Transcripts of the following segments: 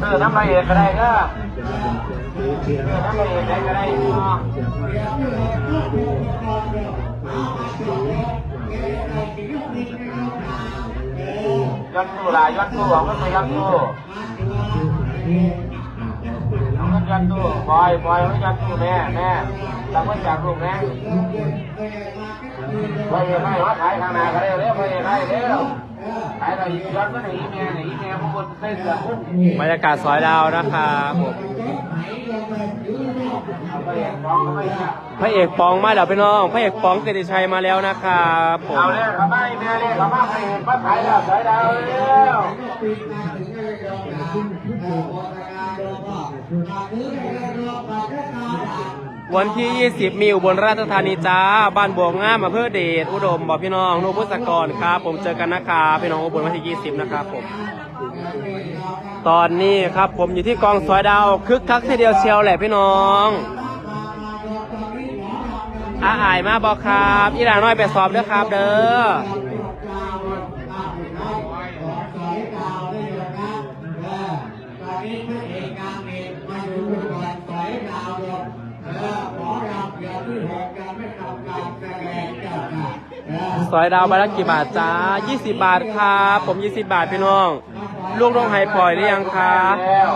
เออน้ำพระเอกก็ได้ก็เออน้ำพระเอกได้ก็ได้ย้อนตู้ลายย้อนตู้เอาเงินไปย้อนตู้เอาเงินย้อนตู้บอยบอยเอาเงินย้อนตู้แม่แม่รับเงินจากลูกแม่ พระเอกให้ว่าขายข้างหน้าก็ได้เร็วพระเอกให้เร็วขายอะไรย้อนก็หนีแม่หนีแม่พวกคนเส้นเสือพุ่งบรรยากาศซอยดาวนะครับผมพระเอกฟองก็ไม่ใช่พระเอกปองมาแล้วพี่น้องพระเอกปองเกติชัยมาแล้วนะครับผมเอาเลยครับไม่แม่เลยครับมาพระเอกมาขายแล้วขายดาวเร็ว วันที่ 20 มีอุบลราชธานีจ้า บ้านบวงงามอำเภอเดช อุดมบอกพี่น้องนุพุทธกรครับ ผมเจอกันนะครับพี่น้องอุบลวันที่ 20 นะครับผม ตอนนี้ครับผมอยู่ที่กองซอยดาวคึกคักทีเดียวเชียวแหละพี่น้องอาอายมาบอกครับอีหลาน้อยไปสอบเด้อครับเด้อ ซ อยดาวบาทละกี่บาทจ้า20 บาทครับผม 20 บาทพี่น้อง ลูกน้องไฮปล่อยหรือยังครับแล้ว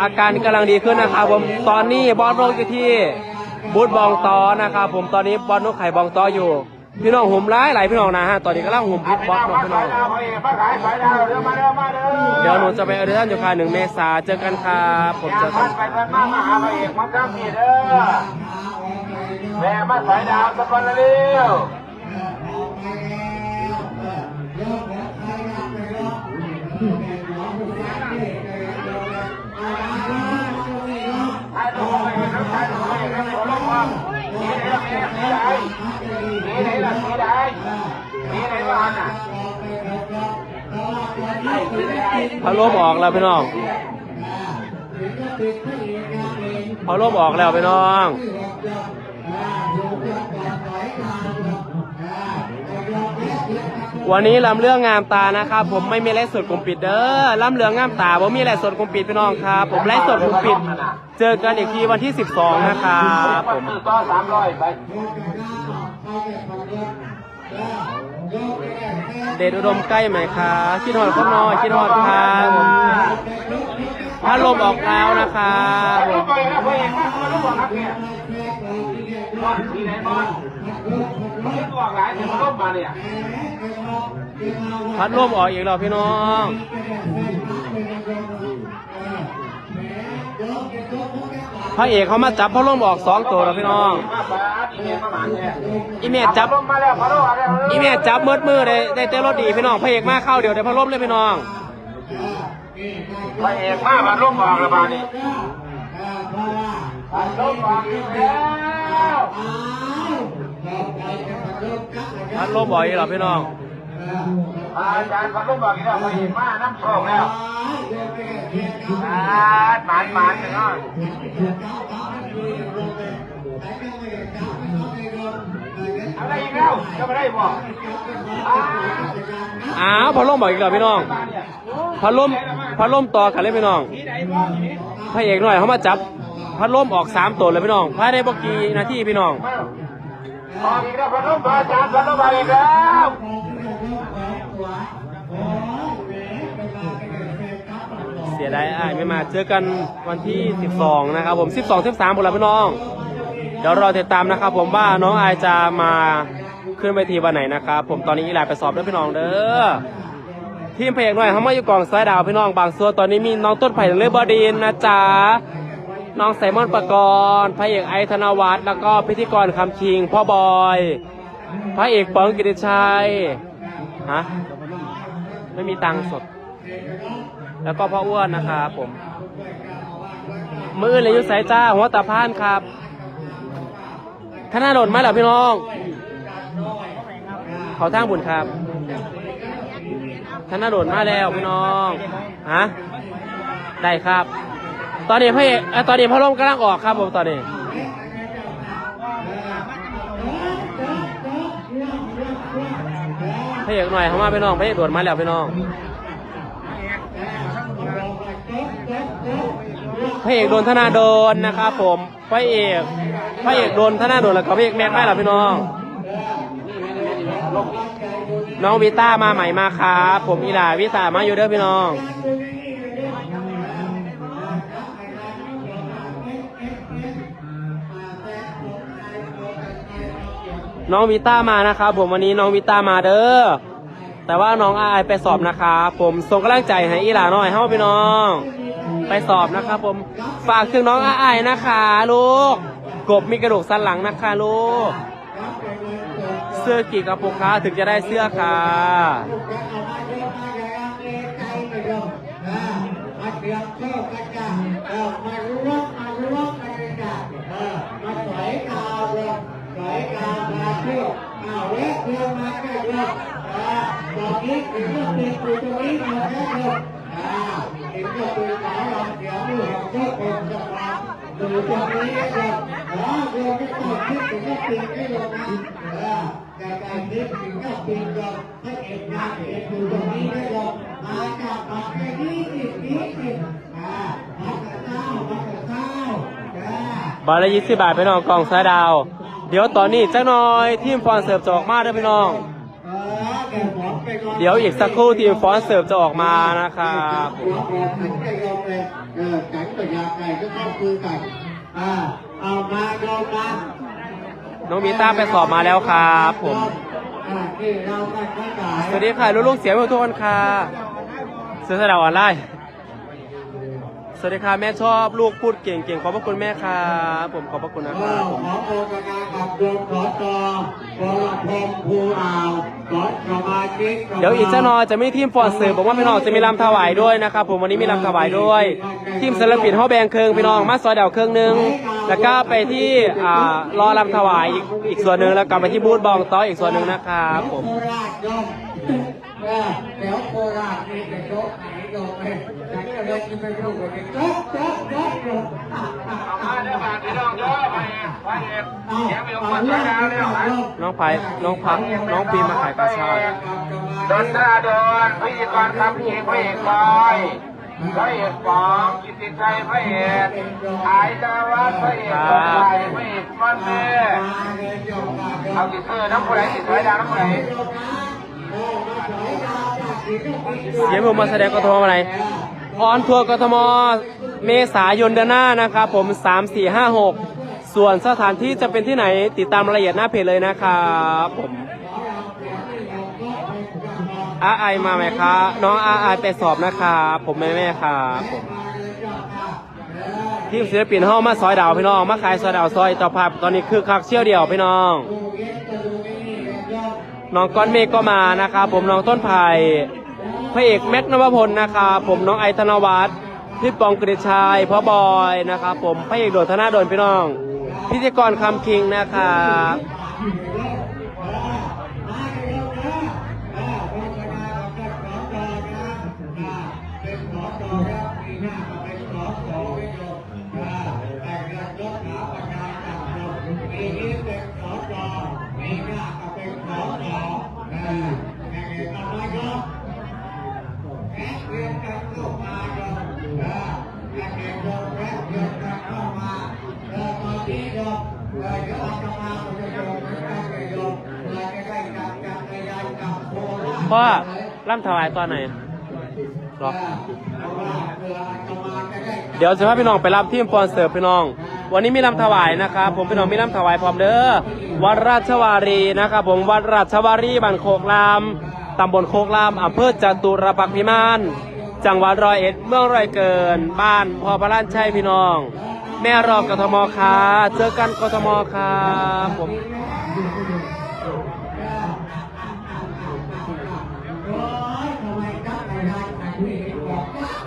อาการกำลังดีขึ้นนะครับผมตอนนี้บอสโรคอยู่ที่บูธบองตอนะครับผมตอนนี้บอสนกไข่บองตออยู่ พี่น้องหุ่มร้ายหลายพี่น้องนะฮะตอนนี้กำลังหุ่มพิษบอสมาพี่น้องเดี๋ยวหนูจะไปเอเดอร์อยู่ค่ะหนึ่งเมษาเจอกันครับผมจอกัมันนไปกันมามาหาพระเอกมาข้ามพี่เด้อแม่มาขายดาวสักวัน ละเร็วถ่ายรูปพระเอกครับถ่ายรูปพระเอกครับขอร้องว่าสีไหนล่ะสีไหนสีไหนล่ะสีไหนสีไหนบ้านน่ะพัดลมออกแล้วพี่น้องพัดลมออกแล้วพี่น้อง วันนี้ลำเรื่องงามตานะครับ ผมไม่มีไล่สดกลุ่มปิดเด้อลำเรื่องงามตาผมมีไรสดกลุ่มปิดพี่น้องครับ ผมไล่สดกลุ่มปิด เจอกันอีกทีวันที่ 12 นะครับผมต่อสามร้อยไปเดชอุดมใกล้ไหมคะคิดหอดข้างนอยคิดหอดครับ ถ้าลมออกแล้วนะครับรู้ไปนะพ่อเอกมากรู้บอกครับเนี่ยบอลที่ไหนบอลมันรู้บอกหลายถึงมันร่มาเนี่ยพัดลมออกอีกแล้วพี่น้องพระเอกเขามาจับพัดลมออกสองตัวแล้วพี่น้องอีเมียจจับร่มมาแล้วพอรู้อะไรอีเมจจับมืดมือได้ได้เต้รถดีพี่น้องพระเอกมาเข้าเดี๋ยวได้พัดลมเลยพี่น้อง พระเอกมามาร่มบอกแล้วบานี่ร่มบอกอีกแล้วพัดลมออกอีกแล้วพี่น้องอาจารย์พันร่มบอกอีกแล้วพระเอกมาน้ำโชคแล้วหมานหมานเนาะอะไรอีกแล้วจะไม่ได้บอกอ้าวพัดลมออกอีกแล้วพี่น้องพัดลม พัดลมต่อกันเลยพี่น้องที่ไหนบอกพระเอกหน่อยเขามาจับพัดลมออกสามตัวเลยพี่น้องภายในบกี่นาทีพี่น้องออกอีกแล้วพันร่มอาจารย์พันร่มมาอีกแล้วเสียดายอ้ายไม่มาเจอกันวันที่ 12 นะครับผม 12 13บุรีพี่น้อง เดี๋ยวรอติดตามนะครับ ผมว่าน้องอายจะมาขึ้นเวทีวันไหนนะครับ ผมตอนนี้อีหลายไปสอบด้วยพี่น้องเด้อ ทีมเพลงหน่อยเขามาอยู่กองสายดาวพี่น้องบางส่วนตอนนี้มีน้องต้นไผ่เลอบดินนะจ๊ะน้องไซมอนประกรณ์พระเอกไอธนวัฒน์แล้วก็พิธีกรคำคิง พ่อบอย พระเอกเปิงกิติชัยฮะไม่มีตังสด แล้วก็พ่ออ้วนนะครับผม มือเลยยุสายจ้า หัวตาพานครับขนาดโดนไหมเหรอพี่น้อง เขาทางบุญครับ ขนาดโดนมาแล้วพี่น้องฮะได้ครับ ตอนนี้พระเอกเอ่อตอนนี้พระลมกำลังออกครับผมตอนนี้ พระเอกหน่อยเขามาพี่น้องพระเอกโดนมาแล้วพี่น้องพระเอกโดนธนาโดนนะครับผมพระเอกพระเอกโดนธนาโดนแล้วก็พระเอกแม็กได้หรอพี่น้อง น้องวิต้ามาใหม่มาครับ ผมอีหลาวิต้ามาอยู่เด้อพี่น้อง น้องวิต้ามานะครับ ผมวันนี้น้องวิต้ามาเด้อแต่ว่าน้องอายไปสอบนะครับผมส่งกำลังใจให้อีหลาหน่อยเฮ้าพี่น้อง ไปสอบนะครับผมฝากถึงน้องอายนะคะลูกกบมีกระดูกสันหลังนะคะลูก สื้อกี่กระปุกคะถึงจะได้เสื้อค่ะมา เตรียมเชื่อกันจ้ะเออมารู้ว่ามารู้ว่ากันเลยจ้ะเออมาสวยกาวเลยสวยกาวมาเที่ยวเอาเล็กเดียวมาแค่เดียวเออตอนนี้ถึงก็เป็นตัวตรงนี้มาแค่เดียวอ่าถึงก็เป็นยวนี่แห่งเจ้าเป็นจังหวะเดียวอ๋อเดียวก็ต้องคิดถึงก็ปีนให้ลงนะเออแต่การคิดถึงเอกอกดูตรงนี้ได้ลงมาจากปากแค่นี้สินี้สิอ่ามากับเจ้ามากับเจ้าจ้าบาทละยี่สิบบาทพี่น้องกล่องสายดาว เดี๋ยวตอนนี้จักหน่อยทีมฟอนเสิร์ฟจะออกมาเด้อพี่น้อง เออแกบอไปก่อน เดี๋ยวอีกสักครู่ทีมฟอนเสิร์ฟจะออกมานะครับหัวหัวขันก็ยอมเลยเออขันไปยาไก่ก็เข้าคุยกันอ่าเอามายอมมา น้องมีต้าไปสอบมาแล้วครับผมอ่าที่เราไปค้าขายสวัสดีค่ะลูกๆเสียงทุกคนค่ะเสื้อสายดาวออนไลน์สวัสดีค่ะแม่ชอบลูกพูดเก่งๆขอบพระคุณแม่ครับผมขอบพระคุณนะคก็รับผมขอโอกาสกับโยมขอจอวรพงษ์ภูอ่าวขอสมาชิกเดี๋ยวอีกเจ้าหนอยจะมีทีมฟอนเสิร์ฟบอกว่าพี่น้องจะมีลำถวายด้วยนะครับผมวันนี้มีลำถวายด้วย ทีมศิลปินห้อแบงเครื่องพี่น้องมาซอยเดาวเครื่องหนึง แล้วก็ไปที่อ่ารอลำถวายอีกอีกส่วนหนึ่งแล้วกลับไปที่บูธบองต้ออีกส่วนหนึ่งนะครับผม โคราชยออแถวโคราชนี่เป็นโจ๊กไหนโยมเอ้ยฉันก็ยจะไปรู้ว่าเป็นโจ๊กโจ๊กโจ๊กโจ๊กเองไปไปเอกเดี๋ยวไปลงมาใช้ดาวแล้วนะน้องไผ่น้องพักน้องปีมาขายกระชาติดนตราดนพระเอกกรคำเอกพระเอกบอย พระเอกฟองกิติชัยพระเอกอายดาวัฒน์พระเอกคนไทยพระเอกมันเม่เอาติดเธอน้ำผู้ใดติดสวยดาวน้ำผู้ใดเดี๋ยวผมมาแสดงกทมอะไรออนทัวร์กทมเมษายนเดือนหน้านะครับผม 3 4 5 6 ส่วนสถานที่จะเป็นที่ไหนติดตามรายละเอียดหน้าเพจเลยนะครับผม อาไอมาไหมครับน้องอาไอไปสอบนะครับผมแม่แม่ครับผมทีมศิลปินห้องมาซอยดาวพี่น้อง มาขายซอยดาวซอยต่อภาพตอนนี้คือคักเชี่ยวเดียวพี่น้องน้องก้อนเมฆก็มานะครับผมน้องต้นไผ่พระเอกแม็กนวพลนะครับผมน้องไอธนวัฒน์พี่ปองกฤษชัยพ่อบอยนะครับผมพระเอกโดดธนาโดนพี่น้อง พิธีกรคำคิงนะครับ พ่อร่ำถวายตอนไหนหรอ เดี๋ยวจะพาพี่น้องไปรับทีมฟอนเสิร์ฟพี่น้อง วันนี้มีลำถวายนะครับผมพี่น้องมีลำถวายพร้อมเด้อวัดราชวารีนะครับผมวัดราชวารีบ้านโคกรามตำบลโคกรามอำเภอจตุรพักษ์พิมานจังหวัดร้อยเอ็ดเมืองร้อยเกิน บ้านพอพระล้านชัยพี่น้อง แม่รอกทมค่ะเจอกันกทมครับผม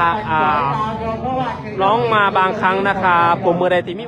ค่ะอ่าน้องมาบางครั้งนะครับผมมือใดที่มี